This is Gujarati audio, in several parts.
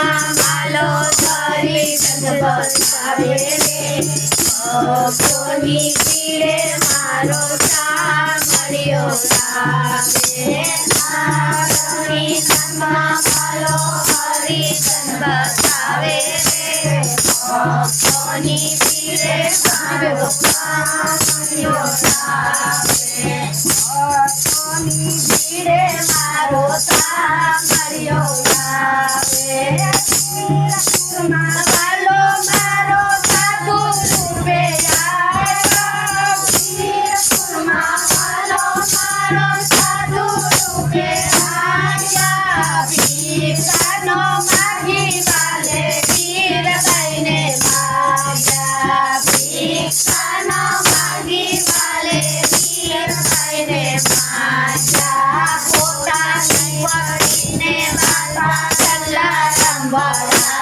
શ્યામાલો ધરી સંતવે કોની પીડે મારો સામળ્યો રામે આરણી શ્યામાલો હરી સંતવે કોની પીડે મારો સામળ્યો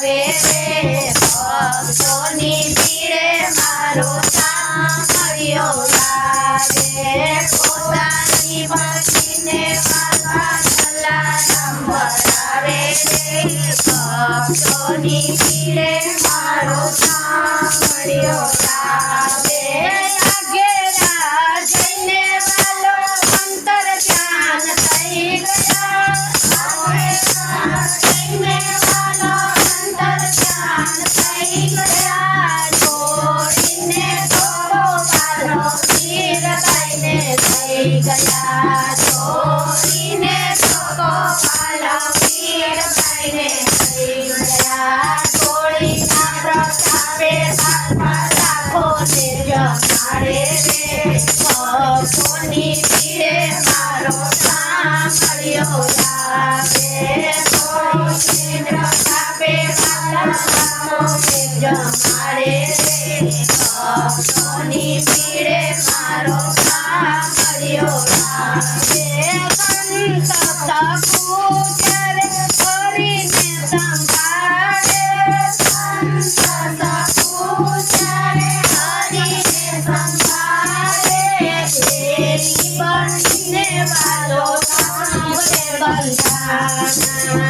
આવે રે ભક્તોની પીડે મારો Hola.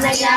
ಕನಯಾ